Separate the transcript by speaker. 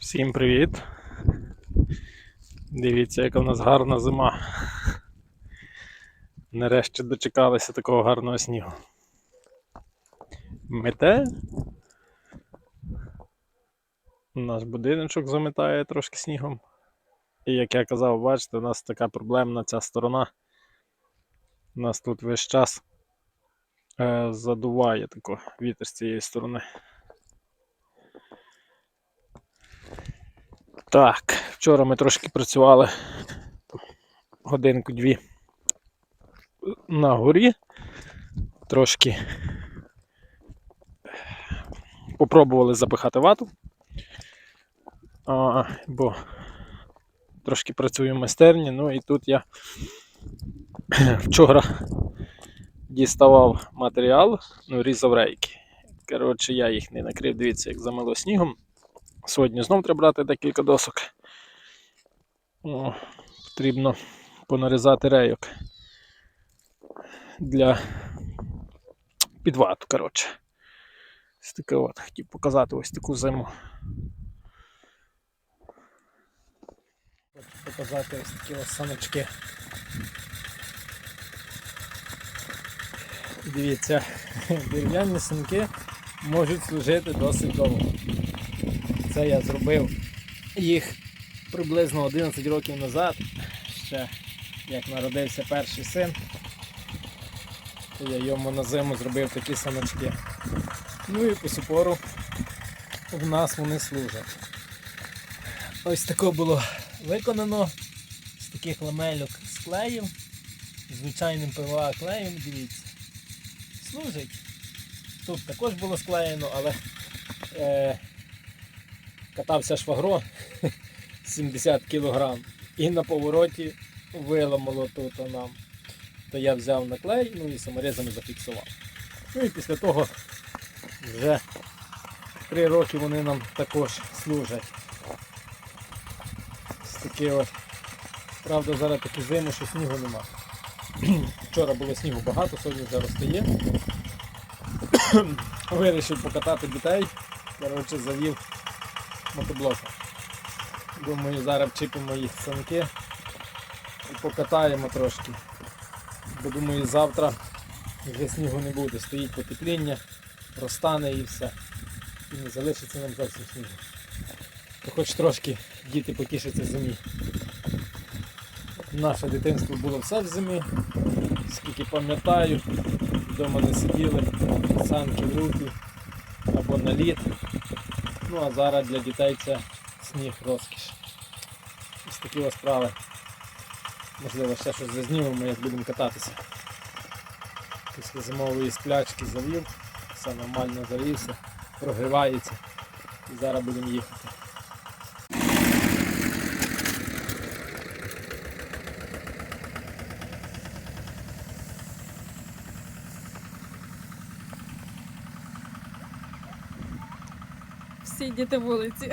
Speaker 1: Всім привіт! Дивіться, яка в нас гарна зима. Нарешті дочекалися такого гарного снігу. Мете. Наш будиночок заметає трошки снігом. І як я казав, бачите, у нас така проблемна ця сторона. У нас тут весь час е, задуває тако вітер з цієї сторони. Так, вчора ми трошки працювали годинку-дві на горі. Трошки попробували запихати вату. А, бо трошки працюю в майстерні, ну і тут я вчора діставав матеріал, ну, різав рейки. Коротше, я їх не накрив, дивіться, як замило снігом. Сьогодні знов треба брати декілька досок. О, потрібно понарізати рейок для підвату. Коротше. Таке от. Хотів показати ось таку зиму. Хочу показати ось такі ось саночки. Дивіться, дерев'яні санки можуть служити досить довго. Це я зробив їх приблизно 11 років назад, ще як народився перший син. Я йому на зиму зробив такі саночки. Ну і по сю пору в нас вони служать. Ось таке було виконано з таких ламельок з клеєм, звичайним ПВА клеєм, дивіться. Служить. Тут також було склеєно, але е, катався швагро 70 кг і на повороті виламало тут нам. То я взяв наклей, ну і саморізами зафіксував. Ну і після того вже 3 роки вони нам також служать. Ось такі от. Правда, зараз такі зими, що снігу нема. Вчора було снігу багато, сьогодні вже розтає. Вирішив покатати дітей. Коротше, завів мотоблока. Думаю, зараз вчипимо їх санки і покатаємо трошки. Бо думаю, завтра вже снігу не буде. Стоїть потепління, розтане і все. І не залишиться нам зовсім снігу. То хоч трошки діти потішаться зимі. Наше дитинство було все в зимі. Скільки пам'ятаю, вдома не сиділи, санки в руки або на лід. Ну а зараз для дітей це сніг розкіш. Ось такі ось справи. Можливо, ще щось зазнімемо, як будемо кататися. Після зимової сплячки завів, все нормально завівся, прогрівається і зараз будемо їхати.
Speaker 2: Всі діти вулиці.